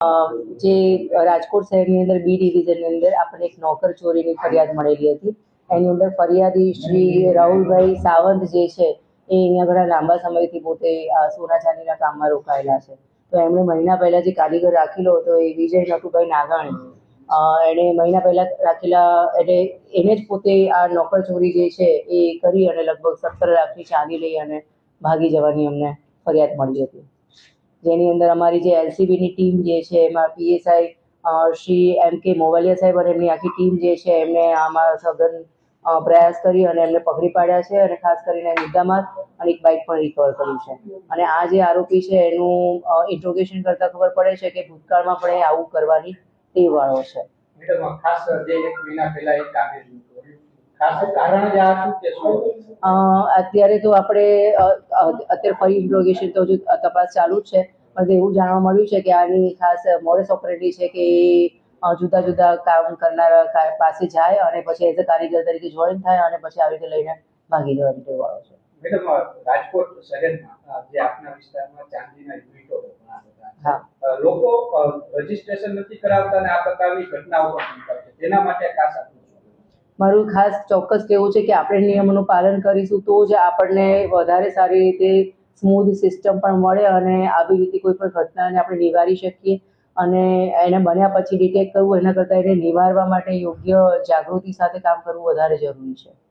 જે રાજકોટ શહેરની અંદર બી ડિવિઝનની અંદર આપણને એક નોકર ચોરીની ફરિયાદ મળેલી હતી. એની અંદર ફરિયાદી શ્રી રાહુલભાઈ સાવંત જે છે, એ અહીંયા ઘણા લાંબા સમયથી પોતે સોના ચાંદીના કામમાં રોકાયેલા છે. તો એમણે મહિના પહેલાં જે કારીગર રાખેલો હતો એ વિજય નટુભાઈ નાગાણી એણે મહિના પહેલાં રાખેલા, એટલે એને જ પોતે આ નોકર ચોરી જે છે એ કરી અને લગભગ સત્તર લાખની ચાંદી લઈ અને ભાગી જવાની અમને ફરિયાદ મળી હતી. જેની અંદર અમારી જે એલસીબીની ટીમ જે છે એમાં પીએસઆઈ શ્રી એમ કે મોવાલિયા સાહેબ અને એમની આખી ટીમ જે છે એમને આમાં સઘન પ્રયાસ કરી અને એમને પકડી પાડ્યા છે અને ખાસ કરીને મુદ્દામાં અને એક બાઇક પણ રિકવર કર્યું છે. અને આ જે આરોપી છે એનું ઇન્ટ્રોગેશન કરતાં ખબર પડે છે કે ભૂતકાળમાં પણ એ આવું કરવાની ટેવવાળો છે. અત્યારે તો આપણે અત્યારે ફરી ઇન્ટ્રોગેશન તો હજુ તપાસ ચાલુ જ છે. પણ એવું જાણવા મળ્યું છે કે આની ખાસ મોડસ ઓપરેટી છે કે જુદા જુદા કામ કરનારા પાસે જાય અને પછી એઝ અ કારીગર તરીકે જોઈન થાય અને પછી આવી રીતે લઈને ભાગી જવા માટે વાળો છે મેડમ રાજકોટ શહેરમાં જે આપના વિસ્તારમાં ચાંદીના યુનિટો. હા. લોકો રજીસ્ટ્રેશન નથી કરાવતા અને આ પ્રકારની ઘટનાઓ પણ છે તેના માટે ખાસ? મારું ખાસ ચોક્કસ કહેવું છે કે આપણે નિયમોનું પાલન કરીશું તો જ આપણને વધારે સારી રીતે સ્મૂધ સિસ્ટમ પણ મળે અને આવી રીતે કોઈ પણ ઘટનાને આપણે નિવારી શકીએ. અને એને બન્યા પછી ડિટેક્ટ કરવું, એના કરતાં એને નિવારવા માટે યોગ્ય જાગૃતિ સાથે કામ કરવું વધારે જરૂરી છે.